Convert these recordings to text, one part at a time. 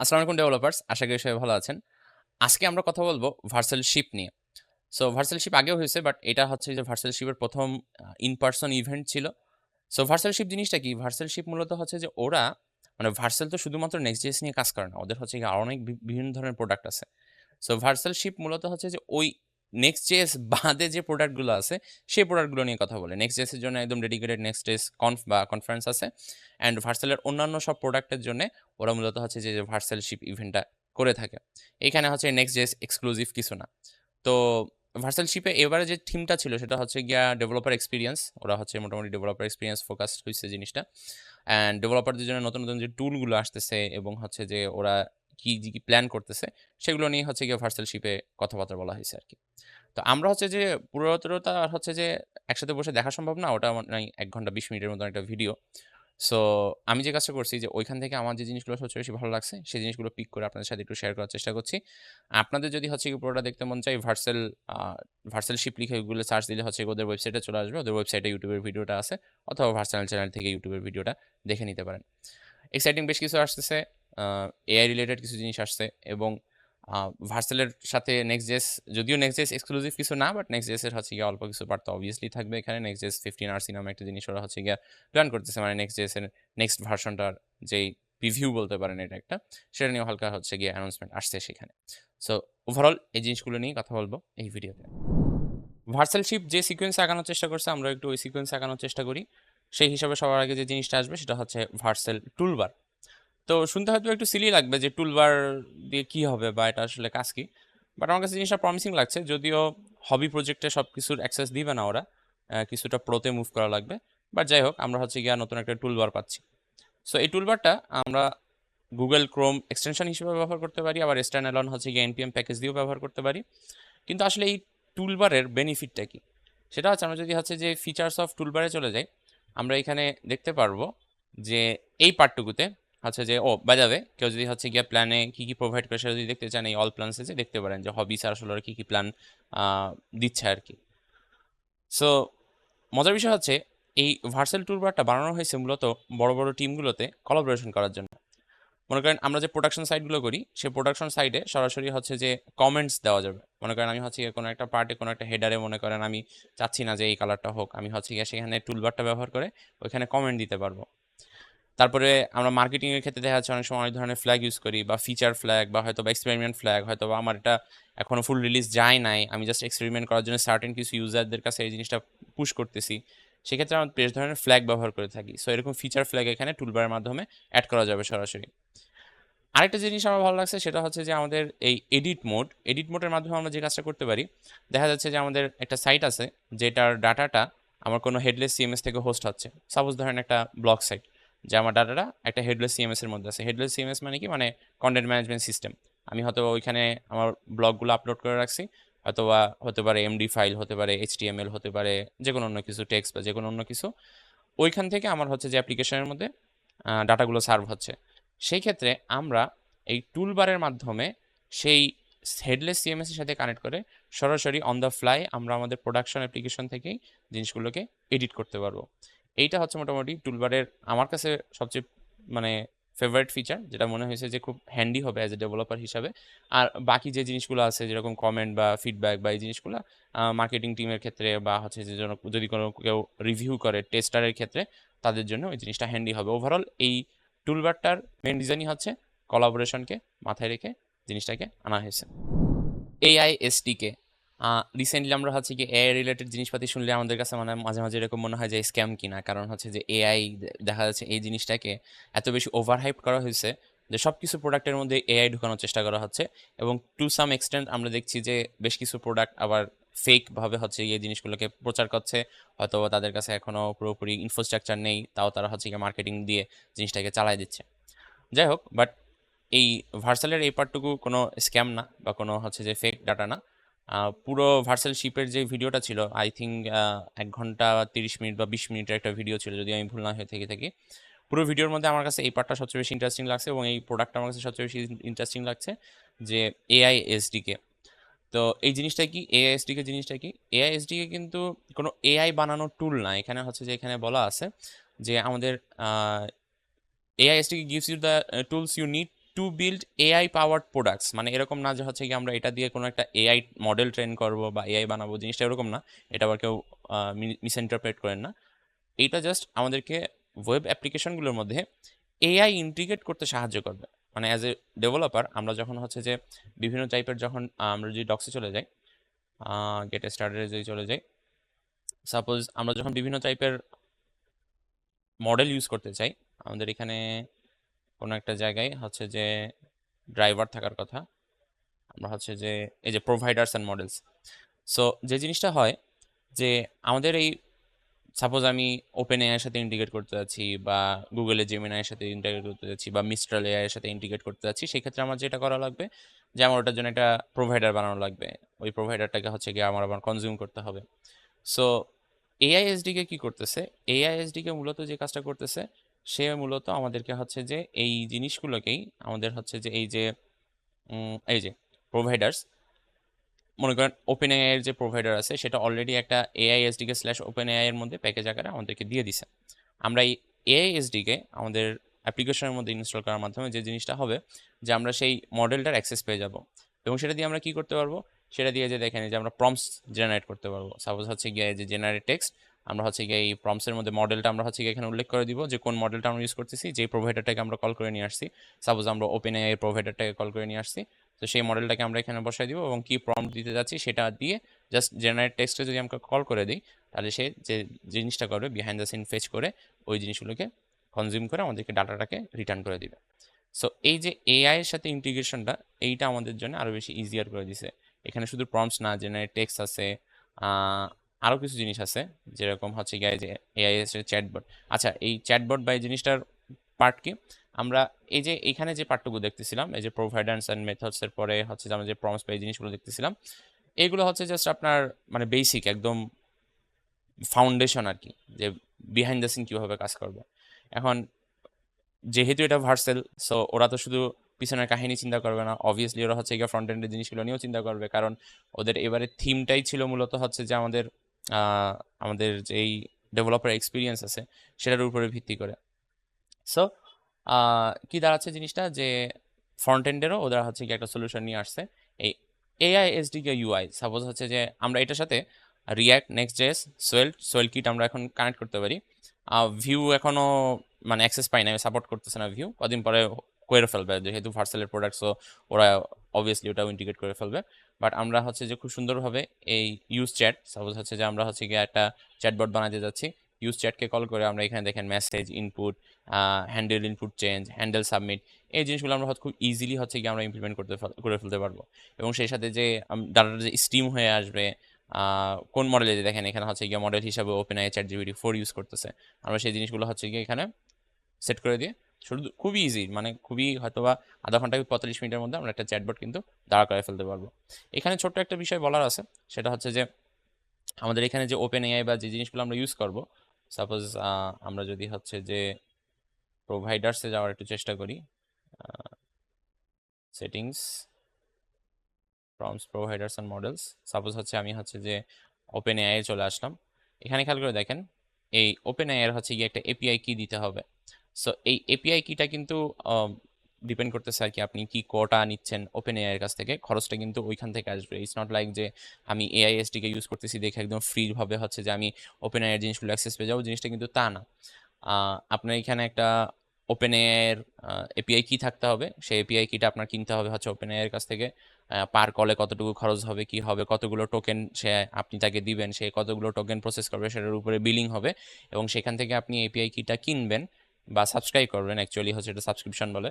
আসসালামু আলাইকুম ডেভেলপার্স আশা করি সবাই ভালো আছেন। আজকে আমরা কথা বলব ভার্সেল শিপ নিয়ে। সো ভার্সেল শিপ আগেও হয়েছে বাট এটা হচ্ছে যে ভার্সাল শিপের প্রথম ইন পার্সন ইভেন্ট ছিল। সো ভার্সাল শিপ জিনিসটা কি? ভার্সাল শিপ মূলত হচ্ছে যে ওরা মানে ভার্সেল তো শুধুমাত্র নেক্সট ডেস নিয়ে কাজ করে না, ওদের হচ্ছে আরও আরও অনেক বিভিন্ন ধরনের প্রোডাক্ট আছে। সো ভার্সেল শিপ মূলত হচ্ছে যে ওই নেক্সট জেএস বাদে যে প্রোডাক্টগুলো আছে, সেই প্রোডাক্টগুলো নিয়ে কথা বলে। নেক্সট জেএসের জন্য একদম ডেডিকেটেড নেক্সট জেস কনফ বা কনফারেন্স আছে। অ্যান্ড ভার্সেলের অন্যান্য সব প্রোডাক্টের জন্য ওরা মূলত হচ্ছে যে ভার্সাল শিপ ইভেন্টটা করে থাকে। এখানে হচ্ছে নেক্সট জেস এক্সক্লুসিভ কিছু না। তো ভার্সাল শিপে এবারে যে থিমটা ছিল, সেটা হচ্ছে গিয়া ডেভেলপার এক্সপিরিয়েন্স ওরা হচ্ছে মোটামুটি ডেভেলপার এক্সপিরিয়েন্স ফোকাসড হয়েছে জিনিসটা। অ্যান্ড ডেভেলপারদের জন্য নতুন নতুন যে টুলগুলো আসতেছে এবং হচ্ছে যে ওরা কি কি প্ল্যান করতেছে, সেগুলো নিয়ে হচ্ছে গিয়ে ভার্সাল শিপে কথাবার্তা বলা হয়েছে আর কি। তো আমরা হচ্ছে যে পুরোতরতা আর হচ্ছে যে একসাথে বসে দেখা সম্ভব না, ওটা মানে এক ঘণ্টা বিশ মিনিটের মতো একটা ভিডিও সো আমি যে কাজটা করছি যে ওইখান থেকে আমার যে জিনিসগুলো সবচেয়ে বেশি ভালো লাগছে, সেই জিনিসগুলো পিক করে আপনাদের সাথে একটু শেয়ার করার চেষ্টা করছি। আপনাদের যদি হচ্ছে কি পুরোটা দেখতে মন চাই ভার্সেল ভার্সেল শিপ লিখে ওইগুলো সার্চ দিলে হচ্ছে ওদের ওয়েবসাইটে চলে আসবে, ওদের ওয়েবসাইটে ইউটিউবের ভিডিওটা আছে, অথবা ভার্সেল চ্যানেল থেকে ইউটিউবের ভিডিওটা দেখে নিতে পারেন। এক্সাইটিং বেশ কিছু আসতেছে। এআই রিলেটেড কিছু জিনিস আসছে এবং ভার্সেলের সাথে নেক্সট জেস যদিও নেক্সট জেস এক্সক্লুসিভ কিছু না বাট নেক্সট জেসের হচ্ছে গিয়ে অল্প কিছু পার্ট তো অবভিয়াসলি থাকবে এখানে। নেক্সট জেস ফিফটিন আরসি নামে একটা জিনিস ওরা হচ্ছে গিয়ে প্ল্যান করতেছে মানে নেক্সট জেসের নেক্সট ভার্সনটার যেই রিভিউ বলতে পারেন এটা একটা, সেটা নিয়ে হালকা হচ্ছে গিয়ে অ্যানাউন্সমেন্ট আসছে সেখানে। সো ওভারঅল এই জিনিসগুলো নিয়ে কথা বলব এই ভিডিওতে ভার্সাল শিপ যে সিকোয়েন্সে আঁকানোর চেষ্টা করছে, আমরা একটু ওই সিকোয়েন্সে আগানোর চেষ্টা করি। সেই হিসাবে সবার আগে যে জিনিসটা আসবে সেটা হচ্ছে ভার্সেল টুলবার তো শুনতে হয়তো একটু সিলি লাগবে যে টুলবার দিয়ে কি হবে বা এটা আসলে কাজ কি। বাট আমার কাছে জিনিসটা প্রমিসিং লাগছে, যদিও হবি প্রজেক্টে সব কিছুর অ্যাক্সেস দিবে না ওরা কিছুটা প্রোতে মুভ করা লাগবে। বাট যাই হোক, আমরা হচ্ছে গিয়া নতুন একটা টুলবার পাচ্ছি। সো এই টুলবারটা আমরা গুগল ক্রোম এক্সটেনশন হিসেবে ব্যবহার করতে পারি, আবার স্ট্যান্ড অ্যালন হচ্ছে গিয়ে এনপিএম প্যাকেজ দিয়েও ব্যবহার করতে পারি। কিন্তু আসলে এই টুলবারের বেনিফিটটা কি? সেটা হচ্ছে আমরা যদি হচ্ছে যে ফিচার্স অফ টুলবারে চলে যাই, আমরা এখানে দেখতে পারব যে এই পার্টটুকুতে হচ্ছে যে, ও বাই বাজাবে কেউ যদি হচ্ছে গিয়ে প্ল্যানে কি কি প্রোভাইড করে সেটা যদি দেখতে চান এই অল প্ল্যানসে যে, দেখতে পারেন যে হবিস আর আসলে কি কি প্ল্যান দিচ্ছে আর কি সো মজার বিষয় হচ্ছে, এই ভার্সেল টুলবারটা বানানো হয়েছে মূলত বড় বড় টিমগুলোতে কলাবোরেশন করার জন্য। মনে করেন আমরা যে প্রোডাকশন সাইটগুলো করি সেই প্রোডাকশন সাইটে সরাসরি হচ্ছে যে কমেন্টস দেওয়া যাবে। মনে করেন আমি হচ্ছে কোনো একটা পার্টে কোনো একটা হেডারে মনে করেন আমি চাচ্ছি না যে, এই কালারটা হোক, আমি হচ্ছে গিয়ে সেখানে টুলবারটা ব্যবহার করে ওইখানে কমেন্ট দিতে পারব। তারপরে আমরা মার্কেটিংয়ের ক্ষেত্রে দেখা যাচ্ছে অনেক সময় অনেক ধরনের ফ্ল্যাগ ইউজ করি বা ফিচার ফ্ল্যাগ বা হয়তো বা এক্সপেরিমেন্ট ফ্ল্যাগ হয়তো বা আমার এটা এখনও ফুল রিলিজ যায় নাই, আমি জাস্ট এক্সপেরিমেন্ট করার জন্য সার্টেন কিছু ইউজারদের কাছে এই জিনিসটা পুশ করতেছি। সেক্ষেত্রে আমরা বেশ ধরনের ফ্ল্যাগ ব্যবহার করে থাকি। সো এরকম ফিচার ফ্ল্যাগ এখানে টুলবারের মাধ্যমে অ্যাড করা যাবে সরাসরি। আরেকটা জিনিস আমার ভালো লাগছে সেটা হচ্ছে যে আমাদের এই এডিট মোড এডিট মোডের মাধ্যমে আমরা যে কাজটা করতে পারি, দেখা যাচ্ছে যে আমাদের একটা সাইট আছে যেটার ডাটাটা আমার কোনো হেডলেস সিএমএস থেকে হোস্ট হচ্ছে। সাপোজ ধরেন একটা ব্লগ সাইট যে আমার ডাটাটা একটা হেডলেস সিএমএস এর মধ্যে আছে। হেডলেস সিএমএস মানে কি? মানে কন্টেন্ট ম্যানেজমেন্ট সিস্টেম আমি হয়তো ওইখানে আমার ব্লগগুলো আপলোড করে রাখছি অথবা হতে পারে এমডি ফাইল হতে পারে এইচটিএমএল হতে পারে যে কোনো অন্য কিছু টেক্সট বা যে কোনো অন্য কিছু। ওইখান থেকে আমার হচ্ছে যে অ্যাপ্লিকেশনের মধ্যে ডাটাগুলো সার্ভ হচ্ছে। সেই ক্ষেত্রে আমরা এই টুলবারের মাধ্যমে সেই হেডলেস সিএমএস এর সাথে কানেক্ট করে সরাসরি অন দ্য ফ্লাই আমরা আমাদের প্রোডাকশন অ্যাপ্লিকেশন থেকেই জিনিসগুলোকে এডিট করতে পারব। এইটা হচ্ছে মোটামুটি টুলবারের আমার কাছে সবচেয়ে মানে ফেভারিট ফিচার যেটা মনে হয়েছে যে খুব হ্যান্ডি হবে অ্যাজ এ ডেভেলপার হিসাবে। আর বাকি যে জিনিসগুলো আছে, যেরকম কমেন্ট বা ফিডব্যাক বা এই জিনিসগুলো মার্কেটিং টিমের ক্ষেত্রে বা হচ্ছে যে যদি কোনো কেউ রিভিউ করে টেস্টারের ক্ষেত্রে, তাদের জন্য ওই জিনিসটা হ্যান্ডি হবে। ওভারঅল এই টুলবারটার মেন ডিজাইনই হচ্ছে কলাবোরেশনকে মাথায় রেখে জিনিসটাকে আনা হয়েছে। এআই এসটিকে রিসেন্টলি আমরা হচ্ছে কি এআই রিলেটেড জিনিসপাতি শুনলে আমাদের কাছে মানে মাঝে মাঝে এরকম মনে হয় যে স্ক্যাম কিনা। কারণ হচ্ছে যে এআই দেখা যাচ্ছে এই জিনিসটাকে এত বেশি ওভার হাইপ করা হয়েছে যে সব কিছু প্রোডাক্টের মধ্যে এআই ঢুকানোর চেষ্টা করা হচ্ছে এবং টু সাম এক্সটেন্ট আমরা দেখছি যে বেশ কিছু প্রোডাক্ট আবার ফেক ভাবে হচ্ছে এই জিনিসগুলোকে প্রচার করছে। হয়তো তাদের কাছে এখনও পুরোপুরি ইনফ্রাস্ট্রাকচার নেই, তাও তারা হচ্ছে গিয়ে মার্কেটিং দিয়ে জিনিসটাকে চালায় দিচ্ছে। যাই হোক বাট এই ভার্সালের এই পার্টটুকু কোনো স্ক্যাম না বা কোনো হচ্ছে যে ফেক ডাটা না। পুরো ভার্সাল শিপের যে ভিডিওটা ছিল আই থিঙ্ক এক ঘণ্টা তিরিশ মিনিট বা বিশ মিনিটের একটা ভিডিও ছিল, যদি আমি ভুল না হয়ে থেকে থাকি। পুরো ভিডিওর মধ্যে আমার কাছে এই পার্টটা সবচেয়ে বেশি ইন্টারেস্টিং লাগছে এবং এই প্রোডাক্টটা আমার কাছে সবচেয়ে বেশি ইন্টারেস্টিং লাগছে যে এআই এসডিকে তো এই জিনিসটা কি? এআই এসডিকে জিনিসটা কি? এআই এসডিকে কিন্তু কোনো এআই বানানোর টুল না। এখানে হচ্ছে যে এখানে বলা আছে যে আমাদের AI SDK gives you the tools you need to build AI powered products মানে এরকম না যে হচ্ছে কি আমরা এটা দিয়ে কোনো একটা এআই মডেল ট্রেন করব বা এআই বানাবো, জিনিসটা এরকম না। এটা আবার কেউ মিসইন্টারপ্রেট করেন না। এটা জাস্ট আমাদেরকে ওয়েব অ্যাপ্লিকেশনগুলোর মধ্যে এআই ইন্টিগ্রেট করতে সাহায্য করবে। মানে অ্যাজ এ ডেভেলপার আমরা যখন হচ্ছে যে বিভিন্ন টাইপের যখন আমরা যদি ডক্সে চলে যাই গেট স্টার্টারে যদি চলে যাই সাপোজ আমরা যখন বিভিন্ন টাইপের মডেল ইউজ করতে চাই, আমাদের এখানে কোনো একটা জায়গায় হচ্ছে যে ড্রাইভার থাকার কথা। আমরা হচ্ছে যে এই যে প্রোভাইডার্স অ্যান্ড মডেলস সো যে জিনিসটা হয় যে আমাদের এই সাপোজ আমি ওপেন এআইয়ের সাথে ইন্টিগ্রেট করতে যাচ্ছি বা গুগলের জেমিনাইয়ের সাথে ইন্টিগ্রেট করতে যাচ্ছি বা মিস্ট্রাল এআইয়ের সাথে ইন্টিগ্রেট করতে যাচ্ছি, সেই ক্ষেত্রে আমার যেটা করা লাগবে যে আমার ওটার জন্য একটা প্রোভাইডার বানানো লাগবে। ওই প্রোভাইডারটাকে হচ্ছে গিয়ে আমার আবার কনজিউম করতে হবে। সো এআইএসডিকে কি করতেছে? এআইএসডিকে মূলত যে কাজটা করতেছে সে মূলত আমাদেরকে হচ্ছে যে এই জিনিসগুলোকেই আমাদের হচ্ছে যে এই যে এই যে প্রোভাইডার্স মনে করেন ওপেন এআই এর যে প্রোভাইডার আছে, সেটা অলরেডি একটা এআইএসডিকে স্ল্যাশ ওপেন এআই এর মধ্যে প্যাকেজ আকারে আমাদেরকে দিয়ে দিছে। আমরা এই এআইএসডিকে আমাদের অ্যাপ্লিকেশনের মধ্যে ইনস্টল করার মাধ্যমে যে জিনিসটা হবে, যে আমরা সেই মডেলটার অ্যাক্সেস পেয়ে যাব। এবং সেটা দিয়ে আমরা কি করতে পারব? সেটা দিয়ে যে দেখেন যে আমরা প্রমস জেনারেট করতে পারব। সাপোজ হচ্ছে গিয়ে যে জেনারেট টেক্সট আমরা হচ্ছে গিয়ে এই প্রমসের মধ্যে মডেলটা আমরা হচ্ছে গিয়ে এখানে উল্লেখ করে দিব যে কোন মডেলটা আমরা ইউজ করতেছি। যে প্রোভাইডারটাকে আমরা কল করে নিয়ে আসছি সাপোজ আমরা ওপেন এআই প্রোভাইডারটাকে কল করে নিয়ে আসছি, তো সেই মডেলটাকে আমরা এখানে বসাই দিব এবং কি প্রম্পট দিতে যাচ্ছি সেটা দিয়ে জাস্ট জেনারেট টেক্সটে যদি আমরা কল করে দিই, তাহলে সে যে জিনিসটা করবে বিহাইন্ড দ্য সিন ফেচ করে ওই জিনিসগুলোকে কনজিউম করে আমাদেরকে ডাটাটাকে রিটার্ন করে দিবে। সো এই যে এআই এর সাথে ইন্টিগ্রেশনটা এইটা আমাদের জন্য আরও বেশি ইজিয়ার করে দিছে। এখানে শুধু প্রম্পটস না জেনারেট টেক্সট আছে আরও কিছু জিনিস আছে, যেরকম হচ্ছে গিয়ে যে এআই এর চ্যাটবট আচ্ছা এই চ্যাটবট বা এই জিনিসটার পার্ট কি? আমরা এই যে এখানে যে পার্টটুকু দেখতেছিলাম, এই যে প্রোভাইডার্স অ্যান্ড মেথডসের পরে হচ্ছে যে আমরা যে প্রমস বা এই জিনিসগুলো দেখতেছিলাম, এগুলো হচ্ছে জাস্ট আপনার মানে বেসিক একদম ফাউন্ডেশন আর কি, যে বিহাইন্ড দ্য সিন কীভাবে কাজ করবে। এখন যেহেতু এটা ভার্সেল সো ওরা তো শুধু পিছনের কাহিনী চিন্তা করবে না অবভিয়াসলি ওরা হচ্ছে গিয়ে ফ্রন্ট এন্ডের জিনিসগুলো নিয়েও চিন্তা করবে, কারণ ওদের এবারে থিমটাই ছিল মূলত হচ্ছে যে আমাদের আমাদের যেই ডেভেলপার এক্সপিরিয়েন্স আছে, সেটার উপরে ভিত্তি করে। সো কি দাঁড়াচ্ছে জিনিসটা? যে ফ্রন্ট এন্ডেরও ওরা হচ্ছে কি একটা সলিউশন নিয়ে আসছে। এই এআই এসডিকে ইউআই সাপোজ হচ্ছে যে আমরা এটার সাথে React Next JS Svelte Svelte kit আমরা এখন কানেক্ট করতে পারি। ভিউ এখনও মানে অ্যাক্সেস পাই না আমি সাপোর্ট করতেছে না ভিউ কদিন পরে করে ফেলবে। যেহেতু ভার্সেলের প্রোডাক্ট সো ওরা অবভিয়াসলি ওটাও ইন্টিগ্রেট করে ফেলবে। বাট আমরা হচ্ছে যে খুব সুন্দরভাবে এই ইউজ চ্যাট সাপোজ হচ্ছে যে আমরা হচ্ছে গিয়ে একটা চ্যাটবট বানাতে যাচ্ছি ইউজ চ্যাটকে কল করে আমরা এখানে দেখেন message input handle input change handle submit এই জিনিসগুলো আমরা খুব ইজিলি হচ্ছে গিয়ে আমরা ইমপ্লিমেন্ট করতে করে ফেলতে পারব। এবং সেই সাথে যে ডাটাটা যে স্টিম হয়ে আসবে কোন মডেলে যে দেখেন এখানে হচ্ছে গিয়ে মডেল হিসাবে Open AI Chat GPT four use করতেছে, আমরা সেই জিনিসগুলো হচ্ছে গিয়ে এখানে সেট করে দিয়ে শুধু খুবই ইজি মানে খুবই হয়তো বা আধা ঘণ্টা পঁয়তাল্লিশ মিনিটের মধ্যে আমরা একটা চ্যাটবট কিন্তু দাঁড়া করে ফেলতে পারব। এখানে ছোট্ট একটা বিষয় বলার আছে, সেটা হচ্ছে যে আমাদের এখানে যে ওপেন এআই বা যে জিনিসগুলো আমরা ইউজ করব সাপোজ আমরা যদি হচ্ছে যে প্রোভাইডার্সে যাওয়ার একটু চেষ্টা করি settings prompts providers and models suppose হচ্ছে আমি হচ্ছে যে ওপেন এআই চলে আসলাম। এখানে খেয়াল করে দেখেন, এই ওপেন এআই এর হচ্ছে গিয়ে একটা এপিআই কি দিতে হবে। সো এই এপিআই কিটা কিন্তু ডিপেন্ড করতেছে আর কি আপনি কি কোটা নিচ্ছেন ওপেন এআই এর কাছ থেকে। খরচটা কিন্তু ওইখান থেকে আসবে। ইটস নট লাইক যে আমি এআইএসডিকে ইউজ করতেছি দেখে একদম ফ্রিভাবে হচ্ছে যে আমি ওপেন এআই এর জিনিসগুলো অ্যাক্সেস পেয়ে যাব। জিনিসটা কিন্তু তা না। আপনার এখানে একটা ওপেন এর এপিআই কি থাকতে হবে। সেই এপিআই কিটা আপনার কিনতে হবে হচ্ছে ওপেন এর কাছ থেকে। পার কলে কতটুকু খরচ হবে, কি হবে, কতগুলো টোকেন সে আপনি তাকে দিবেন, সে কতগুলো টোকেন প্রসেস করবে, সেটার উপরে বিলিং হবে এবং সেখান থেকে আপনি এপিআই কিটা কিনবেন। বা সাবস্ক্রাইব করবেন অ্যাকচুয়ালি হচ্ছে এটা সাবস্ক্রিপশন বলে।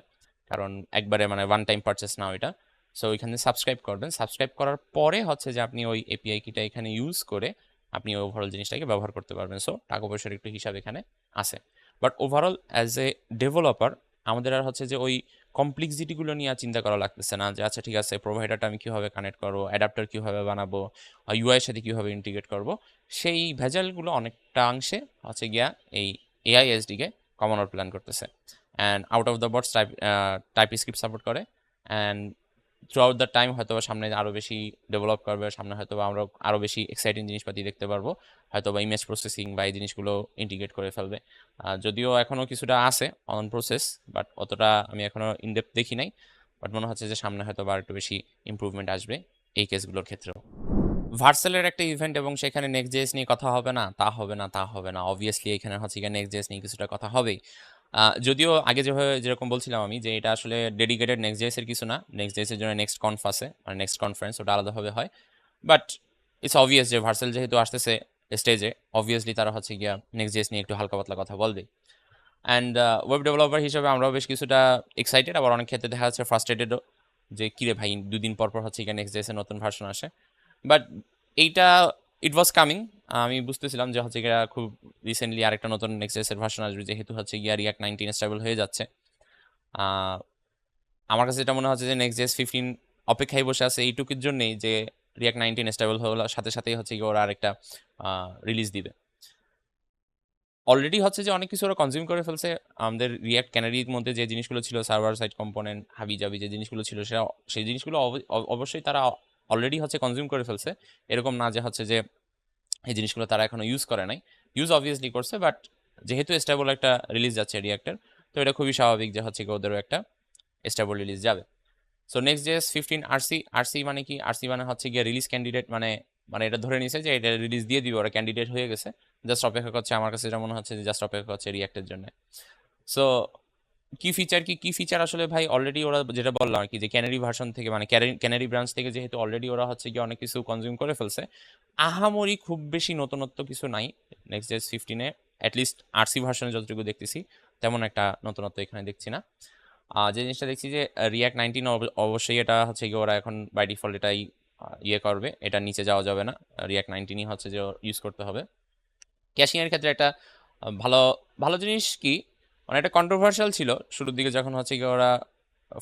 কারণ একবারে মানে ওয়ান টাইম পারচেস না ওইটা সো ওইখানে সাবস্ক্রাইব করবেন। সাবস্ক্রাইব করার পরে হচ্ছে যে আপনি ওই এপিআই কিটা এখানে ইউজ করে আপনি ওভারঅল জিনিসটাকে ব্যবহার করতে পারবেন। সো টাকা পয়সার একটু হিসাব এখানে আছে। But overall as a developer আমাদের আর হচ্ছে যে ওই কমপ্লেক্সিটিগুলো নিয়ে আর চিন্তা করা লাগতেছে না যে আচ্ছা ঠিক আছে প্রোভাইডারটা আমি কীভাবে কানেক্ট করব? অ্যাডাপ্টার কীভাবে বানাবো? ইউআই এর সাথে কীভাবে ইন্টিগ্রেট করব? সেই ভেজালগুলো অনেকটা অংশে হচ্ছে গিয়া এই এআইএসডিকে কমানোর প্ল্যান করতেছে। And out of the box type TypeScript support করে। And throughout the time হয়তো সামনে আরও বেশি ডেভেলপ করবে, সামনে হয়তো আমরা আরও বেশি এক্সাইটিং জিনিসপাতি দেখতে পারব। হয়তো বা ইমেজ প্রসেসিং বা এই জিনিসগুলো ইন্টিগ্রেট করে ফেলবে। যদিও এখনও কিছুটা আছে অন প্রসেস বাট অতটা আমি এখনও ইনডেপ দেখি নাই। বাট মনে হচ্ছে যে সামনে হয়তো বা একটু বেশি ইমপ্রুভমেন্ট আসবে এই কেসগুলোর ক্ষেত্রেও। ভার্সেলের একটা ইভেন্ট এবং সেখানে নেক্সট জেস নিয়ে কথা হবে না, তা হবে না, তা হবে না। অবভিয়াসলি এখানে হচ্ছে গিয়ে নেক্সট জেস নিয়ে কিছুটা কথা হবেই। যদিও আগে যেভাবে, যেরকম বলছিলাম আমি যে এটা আসলে ডেডিকেটেড নেক্সট জেসের কিছু না। নেক্সট জেসের জন্য নেক্সট কনফ আছে মানে নেক্সট কনফারেন্স ওটা আলাদাভাবে হয়। বাট ইটস অবভিয়াস যে ভার্সেল যেহেতু আসতেছে স্টেজে অবভিয়াসলি তারা হচ্ছে গিয়া নেক্সট জেস নিয়ে একটু হালকা পাতলা কথা বলবে অ্যান্ড ওয়েব ডেভেলপার হিসেবে আমরাও বেশ কিছুটা এক্সাইটেড আবার অনেক ক্ষেত্রে দেখা যাচ্ছে ফ্রাস্ট্রেটেডও যে, কিরে ভাই, দুদিন পর পর হচ্ছে গিয়ে নেক্সট জেসের নতুন ভার্সন আসে। বাট এইটা ইট ওয়াজ কামিং আমি বুঝতেছিলাম যে হচ্ছে গিয়া খুব রিসেন্টলি আরেকটা নতুন নেক্সট জেসের ভার্সন আসবে, যেহেতু হচ্ছে গিয়া রিয়াক্ট নাইনটিন স্টেবল হয়ে যাচ্ছে। আমার কাছে যেটা মনে হচ্ছে যে নেক্সট জেস ফিফটিন অপেক্ষায় বসে আছে এইটুকুর জন্যই যে রিয়াক্ট নাইনটিন স্টেবল হওয়ার সাথে সাথেই হচ্ছে গিয়ে ওরা আরেকটা রিলিজ দিবে। অলরেডি হচ্ছে যে অনেক কিছু ওরা কনজিউম করে ফেলছে। আমাদের রিয়াক্ট ক্যানারির মধ্যে যে জিনিসগুলো ছিল সার্ভার সাইড কম্পোনেন্ট হাবি জাবি যে জিনিসগুলো ছিল সেটা সেই জিনিসগুলো অব- অব- অবশ্যই তারা অলরেডি হচ্ছে কনজিউম করে ফেলছে। এরকম না যে হচ্ছে যে এই জিনিসগুলো তারা এখনও ইউজ করে নাই। ইউজ অবভিয়াসলি করছে বাট যেহেতু স্টেবল একটা রিলিজ যাচ্ছে রিয়াক্টের তো এটা খুবই স্বাভাবিক যে হচ্ছে ওদেরও একটা স্টেবল রিলিজ যাবে। So Next JS fifteen RC RC মানে কি? আরসি মানে হচ্ছে গিয়ে রিলিজ ক্যান্ডিডেট মানে মানে এটা ধরে নিছে যে এটা রিলিজ দিয়ে দিবে, ওরা ক্যান্ডিডেট হয়ে গেছে। জাস্ট অপেক্ষা করছে, আমার কাছে যেটা মনে হচ্ছে যে জাস্ট অপেক্ষা করছে রিয়াক্টের জন্য। সো কি ফিচার কি কি ফিচার আসলে ভাই অলরেডি ওরা যেটা বললাম আর কি যে ক্যানারি ভার্সন থেকে মানে ক্যানারি ব্রাঞ্চ থেকে যেহেতু অলরেডি ওরা হচ্ছে গিয়ে অনেক কিছু কনজিউম করে ফেলছে, আহামরি খুব বেশি নতুনত্ব কিছু নাই নেক্সট জেস ফিফটিনে অ্যাটলিস্ট আরসি ভার্সনে যতটুকু দেখতেছি, তেমন একটা নতুনত্ব এখানে দেখছি না। যে জিনিসটা দেখছি যে রিয়াক্ট নাইনটিন অবশ্যই এটা হচ্ছে গিয়ে ওরা এখন বাই ডিফল্ট এটাই ইয়ে করবে, এটা নিচে যাওয়া যাবে না রিয়াক্ট নাইনটিনই হচ্ছে যে ইউজ করতে হবে। ক্যাশিংয়ের ক্ষেত্রে একটা ভালো ভালো জিনিস কি মানে কন্ট্রোভার্সিয়াল ছিল। শুরুর দিকে যখন হচ্ছে গিয়ে ওরা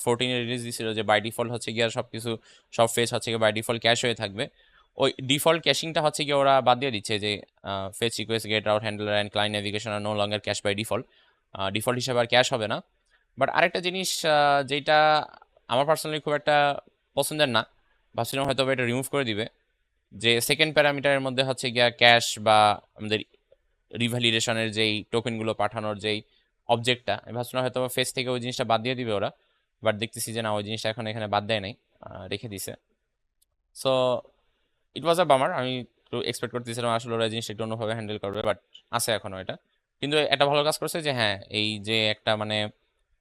ফোরটিনে রিলিজ দিছিল যে বাই ডিফল্ট হচ্ছে গিয়ে সব কিছু সব ফেস হচ্ছে গিয়ে বাই ডিফল্ট ক্যাশ হয়ে থাকবে। ওই ডিফল্ট ক্যাশিংটা হচ্ছে গিয়ে ওরা বাদ দিয়ে দিচ্ছে যে fetch request get out handler and client navigation are no longer cache by default default হিসাবে আর ক্যাশ হবে না। বাট আরেকটা জিনিস যেটা আমার পার্সোনালি খুব একটা পছন্দের না, ভাবছিলাম হয়তো এটা রিমুভ করে দিবে। যে সেকেন্ড প্যারামিটারের মধ্যে হচ্ছে গিয়া ক্যাশ বা আমাদের রিভ্যালিডেশনের যেই টোকেনগুলো পাঠানোর যেই অবজেক্টটা আমি ভাবছিলাম হয়তো ফেস থেকে ওই জিনিসটা বাদ দিয়ে দিবে ওরা বাট দেখতেছি যে না, ওই জিনিসটা এখন এখানে বাদ দেয় নাই রেখে দিছে। সো ইট ওয়াজ আ বামার আমি একটু এক্সপেক্ট করতেছিলাম আসলে ওরা জিনিসটা একটু অন্যভাবে হ্যান্ডেল করবে বাট আছে এখনও এটা। কিন্তু একটা ভালো কাজ করছে যে হ্যাঁ এই যে একটা মানে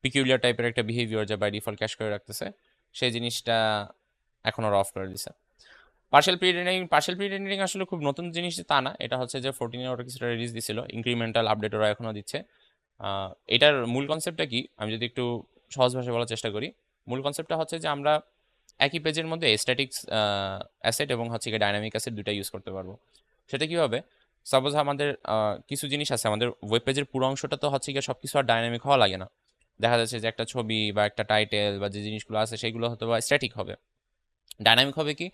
পিকিউলিয়ার টাইপের একটা বিহেভিয়ার যা বাই ডিফল্ট ক্যাশ করে রাখতেছে, সেই জিনিসটা এখন ওরা অফ করে দিছে। Partial pre rendering partial pre rendering আসলে খুব নতুন জিনিস তা না, এটা হচ্ছে যে ফোরটিনে ওরা কিছুটা রিলিজ দিছিল ইনক্রিমেন্টাল আপডেট ওরা এখনও দিচ্ছে। এটার মূল কনসেপ্টটা কি? আমি যদি একটু সহজ ভাষায় বলার চেষ্টা করি। মূল কনসেপ্টটা হচ্ছে যে আমরা একই পেজের মধ্যে স্ট্যাটিক্স অ্যাসেট এবং হচ্ছে গিয়ে ডাইনামিক অ্যাসেট দুটা ইউজ করতে পারব। সেটা কীভাবে সাপোজ আমাদের কিছু জিনিস আছে, আমাদের ওয়েব পেজের পুরো অংশটা তো হচ্ছে গিয়ে সব কিছু আর ডাইনামিক হওয়া লাগে না। দেখা যাচ্ছে যে একটা ছবি বা একটা টাইটেল বা যে জিনিসগুলো আছে, সেগুলো হয়তো বা স্ট্যাটিক হবে। ডাইনামিক হবে কি?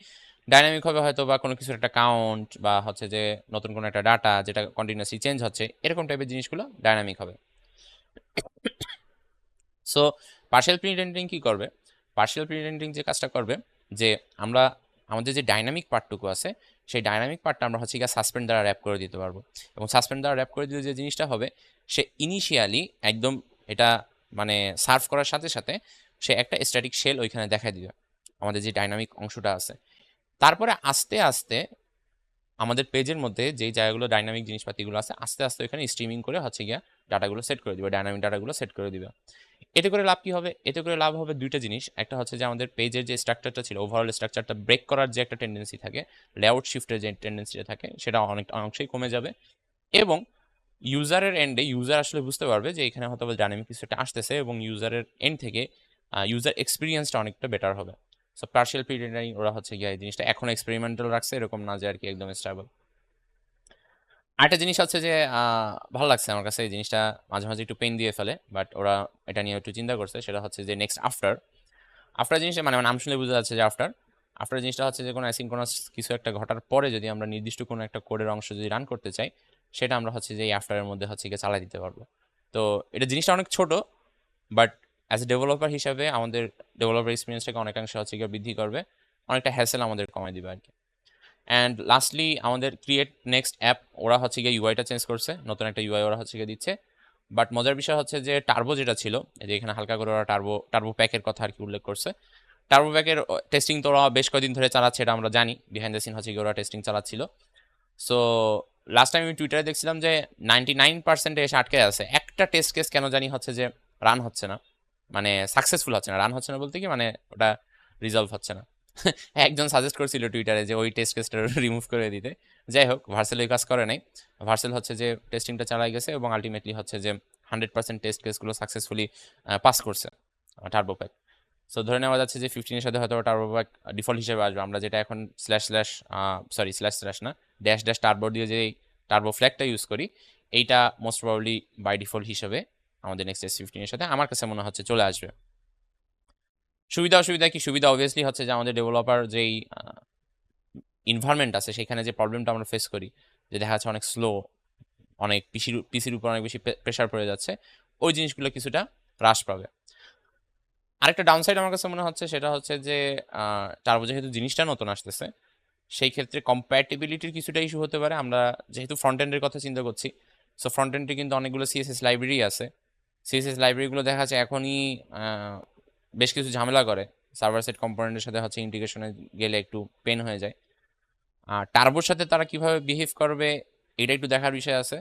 ডাইনামিক হবে হয়তো বা কোনো কিছুর একটা কাউন্ট বা হচ্ছে যে নতুন কোনো একটা ডাটা যেটা কন্টিনিউসলি চেঞ্জ হচ্ছে, এরকম টাইপের জিনিসগুলো ডাইনামিক হবে। সো পার্শিয়াল প্রি রেন্ডারিং কি করবে? পার্শিয়াল প্রি রেন্ডারিং যে কাজটা করবে, যে আমরা, আমাদের যে ডাইনামিক পার্টটুকু আছে, সেই ডাইনামিক পার্টটা আমরা হচ্ছে গিয়ে সাসপেন্ড দ্বারা র্যাপ করে দিতে পারব। এবং সাসপেন্ড দ্বারা র্যাপ করে দিলে যে জিনিসটা হবে, সে ইনিশিয়ালি একদম এটা মানে সার্ভ করার সাথে সাথে সে একটা স্ট্যাটিক শেল ওইখানে দেখা দিবে, আমাদের যে ডাইনামিক অংশটা আছে। তারপরে আস্তে আস্তে আমাদের পেজের মধ্যে যেই জায়গাগুলো ডাইনামিক জিনিসপাতিগুলো আছে, আস্তে আস্তে ওইখানে স্ট্রিমিং করে হচ্ছে গিয়া ডাটাগুলো সেট করে দিবে ডাইনামিক ডাটাগুলো সেট করে দিবে। এতে করে লাভ কী হবে? এতে করে লাভ হবে দুইটা জিনিস। একটা হচ্ছে যে আমাদের পেজের যে স্ট্রাকচারটা ছিল ওভারঅল স্ট্রাকচারটা ব্রেক করার যে একটা টেন্ডেন্সি থাকে লেআউট শিফটের যে টেন্ডেন্সিটা থাকে, সেটা অনেক অংশেই কমে যাবে। এবং ইউজারের এন্ডে ইউজার আসলে বুঝতে পারবে যে এখানে হয়তো ডাইনামিক কিছু একটা আসতেছে এবং ইউজারের এন্ড থেকে ইউজার এক্সপিরিয়েন্সটা অনেকটা বেটার হবে। সো পার্শিয়াল পিরিয়ডারিং ওরা হচ্ছে গিয়ে এই জিনিসটা এখন এক্সপেরিমেন্টাল রাখছে, এরকম না যে আর কি একদম স্টেবল আরেকটা জিনিস হচ্ছে যে ভালো লাগছে আমার কাছে এই জিনিসটা মাঝে মাঝে একটু পেন দিয়ে ফেলে বাট ওরা এটা নিয়ে একটু চিন্তা করছে, সেটা হচ্ছে যে নেক্সট আফটার আফটার জিনিসটা মানে নাম শুনে বোঝা যাচ্ছে যে আফটার আফটার জিনিসটা হচ্ছে যে কোনো অ্যাসিনক্রোনাস কিছু একটা ঘটার পরে যদি আমরা নির্দিষ্ট কোনো একটা কোডের অংশ যদি রান করতে চাই, সেটা আমরা হচ্ছে যে এই আফটারের মধ্যে হচ্ছে গিয়ে চালাই দিতে পারব। তো এটা জিনিসটা অনেক ছোট বাট অ্যাজ এ ডেভেলপার হিসাবে আমাদের ডেভেলপার এক্সপিরিয়েন্সটাকে অনেকাংশে হচ্ছে গিয়ে বৃদ্ধি করবে, অনেকটা হ্যাসেল আমাদের কমাই দিবে আর কি। অ্যান্ড লাস্টলি আমাদের ক্রিয়েট নেক্সট অ্যাপ ওরা হচ্ছে গিয়ে ইউআইটা চেঞ্জ করছে, নতুন একটা ইউআই ওরা হচ্ছে গিয়ে দিচ্ছে। বাট মজার বিষয় হচ্ছে যে টার্বো যেটা ছিল যে এখানে হালকা করে ওরা টার্বো টার্বো প্যাকের কথা আর কি উল্লেখ করছে। টার্বো প্যাকের টেস্টিং তো ওরা বেশ কয়েকদিন ধরে চালাচ্ছে, এটা আমরা জানি। বিহাইন্ড দ্য সিন হচ্ছে গিয়ে ওরা টেস্টিং চালাচ্ছিল। সো লাস্ট টাইম আমি টুইটারে দেখছিলাম যে নাইনটি নাইন পার্সেন্টে এসে আটকে আছে। একটা টেস্ট কেস কেন জানি হচ্ছে যে রান হচ্ছে না। মানে সাকসেসফুল হচ্ছে না। রান হচ্ছে না বলতে কি? মানে ওটা রিজলভ হচ্ছে না। একজন সাজেস্ট করছিল টুইটারে যে ওই টেস্ট কেসটা রিমুভ করে দিতে। যাই হোক ভার্সেল ওই কাজ করে নাই। ভার্সেল হচ্ছে যে টেস্টিংটা চালাই গেছে এবং আলটিমেটলি হচ্ছে যে হান্ড্রেড পার্সেন্ট টেস্ট কেসগুলো সাকসেসফুলি পাস করছে টার্বো প্যাক সো ধরে নেওয়া যাচ্ছে যে ফিফটিনের সাথে হয়তো টার্বো প্যাক ডিফল্ট হিসেবে আসবে। আমরা যেটা এখন slash slash sorry slash slash না ড্যাশ ড্যাশ টার্বো দিয়ে যে টার্বো ফ্ল্যাগটা ইউজ করি, এইটা মোস্ট প্রবাবলি বাই ডিফল্ট হিসেবে আমাদের নেক্সট এস ফিফটিনের সাথে আমার কাছে মনে হচ্ছে চলে আসবে। সুবিধা অসুবিধা কি? সুবিধা অবভিয়াসলি হচ্ছে যে আমাদের ডেভেলপার যেই ইনভারমেন্ট আছে, সেখানে যে প্রবলেমটা আমরা ফেস করি, যে দেখা যাচ্ছে অনেক স্লো অনেক পিসির পিসির উপর অনেক বেশি প্রেশার পড়ে যাচ্ছে, ওই জিনিসগুলো কিছুটা হ্রাস পাবে। আরেকটা ডাউনসাইড আমার কাছে মনে হচ্ছে, সেটা হচ্ছে যে টার্বো যেহেতু জিনিসটা নতুন আসতেছে, সেই ক্ষেত্রে কম্প্যাটিবিলিটির কিছুটা ইস্যু হতে পারে। আমরা যেহেতু ফ্রন্ট এন্ডের কথা চিন্তা করছি সো ফ্রন্ট এন্ডে কিন্তু অনেকগুলো সিএসএস লাইব্রেরি আছে। সিএসএস লাইব্রেরিগুলো দেখা যাচ্ছে এখনই বেশ কিছু ঝামেলা করে। সার্ভার সেট কম্পোনেন্টের সাথে হচ্ছে ইন্টিগ্রেশনে গেলে একটু পেন হয়ে যায়। আর টার্বোর সাথে তারা কীভাবে বিহেভ করবে, এটা একটু দেখার বিষয় আছে।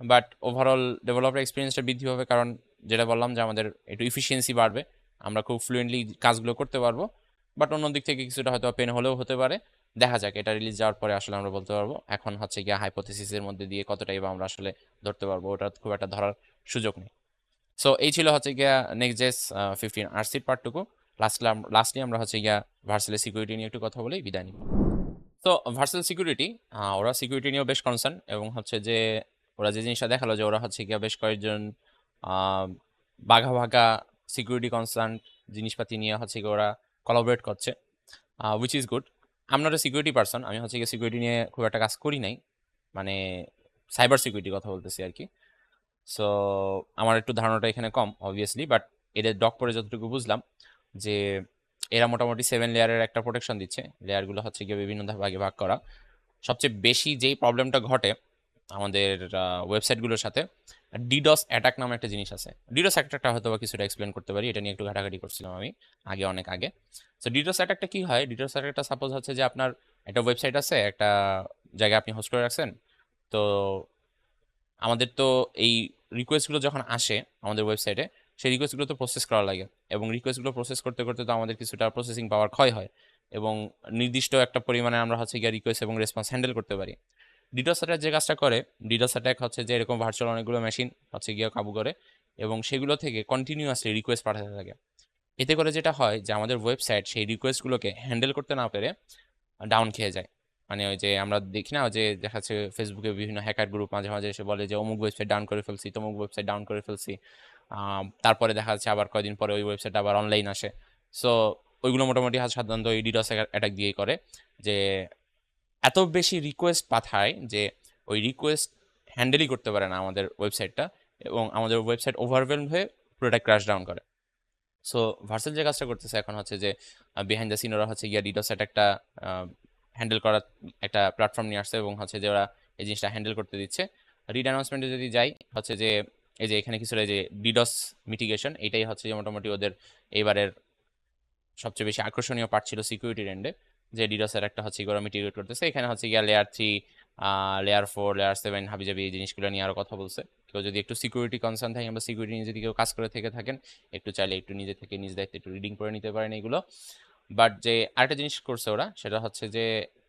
বাট ওভারঅল ডেভেলপার এক্সপিরিয়েন্সটা বৃদ্ধি হবে কারণ যেটা বললাম যে আমাদের একটু ইফিসিয়েন্সি বাড়বে। আমরা খুব ফ্লুয়েন্টলি কাজগুলো করতে পারব। বাট অন্য দিক থেকে কিছুটা হয়তো পেন হলেও হতে পারে। দেখা যাক, এটা রিলিজ যাওয়ার পরে আসলে আমরা বলতে পারব। এখন হচ্ছে গিয়ে হাইপোথেসিসের মধ্যে দিয়ে কতটাই বা আমরা আসলে ধরতে পারব, ওটা খুব একটা ধরার সুযোগ নেই। সো এই ছিল হচ্ছে গিয়া নেক্সট জেস ফিফটিন আরসির পার্টটুকু লাস্টলি লাস্টলি আমরা হচ্ছে গিয়া ভার্সেলের সিকিউরিটি নিয়ে একটু কথা বলেই বিদায় নিব। তো ভার্সেল সিকিউরিটি ওরা সিকিউরিটি নিয়েও বেশ কনসার্ন এবং হচ্ছে যে ওরা যে জিনিসটা দেখাল যে ওরা হচ্ছে গিয়া বেশ কয়েকজন বাঘা বাঘা সিকিউরিটি কনসার্ন জিনিসপাতি নিয়ে হচ্ছে গিয়ে ওরা কলাবোরেট করছে উইচ ইজ গুড আমরা সিকিউরিটি পার্সন আমি হচ্ছে গিয়ে সিকিউরিটি নিয়ে খুব একটা কাজ করি নাই মানে সাইবার সিকিউরিটি কথা বলতেছি আর কি। সো আমার একটু ধারণাটা এখানে কম অবভিয়াসলি বাট এদের ডক পরে যতটুকু বুঝলাম, যে এরা মোটামুটি সেভেন লেয়ারের একটা প্রোটেকশন দিচ্ছে। লেয়ারগুলো হচ্ছে গিয়ে বিভিন্ন ভাগে ভাগ করা। সবচেয়ে বেশি যেই প্রবলেমটা ঘটে আমাদের ওয়েবসাইটগুলোর সাথে ডিডস অ্যাটাক নামে একটা জিনিস আছে। ডিডস অ্যাটাকটা হয়তো বা কিছুটা এক্সপ্লেন করতে পারি, এটা নিয়ে একটু ঘাটাঘাটি করছিলাম আমি, আগে, অনেক আগে। সো ডিডস অ্যাটাকটা কি হয়? ডিডস অ্যাটাকটা সাপোজ হচ্ছে যে আপনার একটা ওয়েবসাইট আছে, একটা জায়গায় আপনি হোস্ট করে রাখছেন। তো আমাদের তো এই রিকোয়েস্টগুলো যখন আসে আমাদের ওয়েবসাইটে সেই রিকোয়েস্টগুলো তো প্রসেস করা লাগে। এবং রিকোয়েস্টগুলো প্রসেস করতে করতে তো আমাদের কিছুটা প্রসেসিং পাওয়ার ক্ষয় হয়। এবং নির্দিষ্ট একটা পরিমাণে আমরা হচ্ছে গিয়ে রিকোয়েস্ট এবং রেসপন্স হ্যান্ডেল করতে পারি। ডিডস অ্যাটাক যে কাজটা করে ডিডস অ্যাটাক হচ্ছে যে এরকম ভার্চুয়াল অনেকগুলো মেশিন হচ্ছে গিয়ে কাবু করে এবং সেগুলো থেকে কন্টিনিউয়াসলি রিকোয়েস্ট পাঠাতে থাকে। এতে করে যেটা হয় যে আমাদের ওয়েবসাইট সেই রিকোয়েস্টগুলোকে হ্যান্ডেল করতে না পেরে ডাউন খেয়ে যায়। মানে ওই যে আমরা দেখি না যে দেখা যাচ্ছে ফেসবুকে বিভিন্ন হ্যাকার গ্রুপ মাঝে মাঝে এসে বলে যে, অমুক ওয়েবসাইট ডাউন করে ফেলছি, তমুক ওয়েবসাইট ডাউন করে ফেলছি। তারপরে দেখা যাচ্ছে আবার কয়দিন পরে ওই ওয়েবসাইট আবার অনলাইন আসে। সো ওইগুলো মোটামুটি সাধারণত এই ডিডস অ্যাটাক দিয়েই করে যে, এত বেশি রিকোয়েস্ট পাঠায় যে, ওই রিকোয়েস্ট হ্যান্ডেলই করতে পারে না আমাদের ওয়েবসাইটটা এবং আমাদের ওয়েবসাইট ওভারওয়েলড হয়ে পুরোটা ক্র্যাশ ডাউন করে। সো ভার্সেল যে কাজটা করতেছে এখন হচ্ছে যে বিহাইন্ড দ্য সিন ওরা হচ্ছে গিয়া ডিডস অ্যাটাকটা হ্যান্ডেল করার একটা প্ল্যাটফর্ম নিয়ে আসছে এবং হচ্ছে যে ওরা এই জিনিসটা হ্যান্ডেল করতে দিচ্ছে। রিড অ্যানাউন্সমেন্টে যদি যাই, হচ্ছে যে এই যে এখানে কিছুটা যে ডিডস মিটিগেশন এটাই হচ্ছে যে মোটামুটি ওদের এইবারের সবচেয়ে বেশি আকর্ষণীয় পার্ট ছিল সিকিউরিটি রেন্ডে যে ডিডসের একটা হচ্ছে ওরা মিটিগেট করতেছে। এখানে হচ্ছে গিয়া layer three layer four layer seven হাবিজাবি এই জিনিসগুলো নিয়ে আরও কথা বলছে। কেউ যদি একটু সিকিউরিটি কনসার্ন থাকে বা সিকিউরিটি নিয়ে যদি কেউ কাজ করে থেকে থাকেন, একটু চাইলে একটু নিজে থেকে, নিজ দায়িত্বে একটু রিডিং করে নিতে পারেন এগুলো। বাট যে আরেকটা জিনিস করছে ওরা, সেটা হচ্ছে যে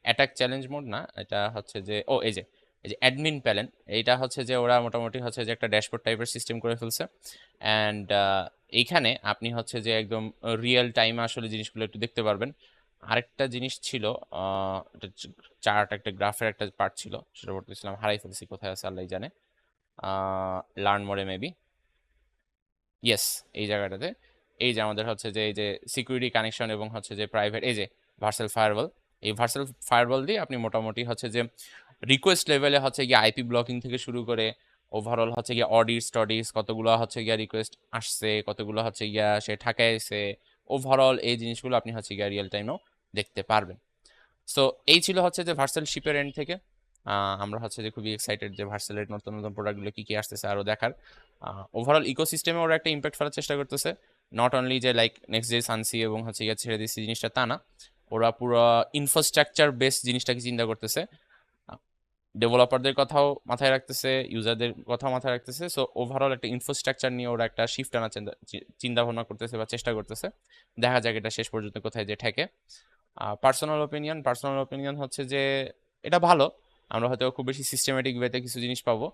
অ্যাটাক চ্যালেঞ্জ মোড না, এটা হচ্ছে যে, ও, এই যে এই যে অ্যাডমিন প্যালেন এইটা হচ্ছে যে ওরা মোটামুটি হচ্ছে যে একটা ড্যাশবোর্ড টাইপের সিস্টেম করে ফেলছে। অ্যান্ড এইখানে আপনি হচ্ছে যে একদম রিয়েল টাইমে আসলে জিনিসগুলো একটু দেখতে পারবেন। আরেকটা জিনিস ছিল চার্ট একটা গ্রাফের একটা পার্ট ছিল, সেটা বলতেছিলাম হারাই ফেলছি, কোথায় আছে আল্লাহ জানে। লার্ন মোড়ে মেবি ইয়েস এই জায়গাটাতে। এই যে আমাদের হচ্ছে যে, এই যে সিকিউরিটি কানেকশন এবং হচ্ছে যে প্রাইভেট এই যে ভার্সেল ফায়ারওয়াল এই ভার্সেল ফায়ারওয়াল দিয়ে আপনি মোটামুটি হচ্ছে যে রিকোয়েস্ট লেভেলে হচ্ছে গিয়ে আইপি ব্লকিং থেকে শুরু করে ওভারঅল হচ্ছে গিয়ে অডিট স্টাডিজ কতগুলো হচ্ছে গিয়া রিকোয়েস্ট আসছে, কতগুলো হচ্ছে গিয়া সে এসে ওভারঅল এই জিনিসগুলো আপনি হচ্ছে গিয়া রিয়েল টাইমেও দেখতে পারবেন। সো এই ছিল হচ্ছে যে ভার্সেল শিপের এন্ড থেকে। আমরা হচ্ছে যে খুবই এক্সাইটেড যে ভার্সেলের নতুন নতুন প্রোডাক্টগুলো কী কী আসতেছে আরও দেখার। ওভারঅল ইকোসিস্টেমে ওরা একটা ইম্প্যাক্ট ফেলার চেষ্টা করতেছে। নট অনলি যে লাইক নেক্সট ডে সানসি এবং হচ্ছে গিয়ে ছেড়ে দিচ্ছি জিনিসটা, তা না। ওরা পুরো ইনফ্রাস্ট্রাকচার বেস জিনিসটাকে চিন্তা করতেছে। ডেভেলপারদের কথাও মাথায় রাখতেছে ইউজারদের কথাও মাথায় রাখতেছে। সো ওভারঅল একটা ইনফ্রাস্ট্রাকচার নিয়ে ওরা একটা শিফট আনার চিন্তা ভাবনা করতেছে বা চেষ্টা করতেছে। দেখা যাক এটা শেষ পর্যন্ত কোথায় যে ঠেকে। পার্সোনাল ওপিনিয়ন পার্সোনাল ওপিনিয়ন হচ্ছে যে, এটা ভালো। আমরা হয়তো খুব বেশি সিস্টেমেটিক ওয়েতে কিছু জিনিস পাবো।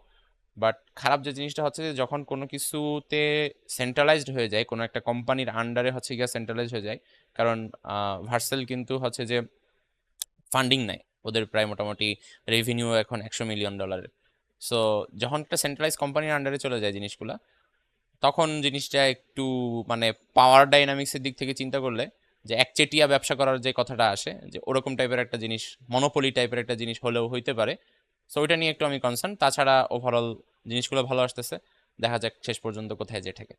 বাট খারাপ যে জিনিসটা হচ্ছে যে যখন কোনো কিছুতে সেন্ট্রালাইজড হয়ে যায়, কোনো একটা কোম্পানির আন্ডারে হচ্ছে গিয়ে সেন্ট্রালাইজ হয়ে যায়, কারণ ভার্সেল কিন্তু হচ্ছে যে ফান্ডিং নেয়। ওদের প্রায় মোটামুটি রেভিনিউ এখন একশো মিলিয়ন ডলারের সো যখন একটা সেন্ট্রালাইজ কোম্পানির আন্ডারে চলে যায় জিনিসগুলা, তখন জিনিসটা একটু মানে পাওয়ার ডাইনামিক্সের দিক থেকে চিন্তা করলে যে একচেটিয়া ব্যবসা করার যে কথাটা আসে, যে ওরকম টাইপের একটা জিনিস মনোপলি টাইপের একটা জিনিস হলেও হইতে পারে। সো ওইটা নিয়ে একটু আমি কনসার্ন তাছাড়া ওভারঅল জিনিসগুলো ভালো আসতেছে। দেখা যাক শেষ পর্যন্ত কোথায় যে ঠেকে।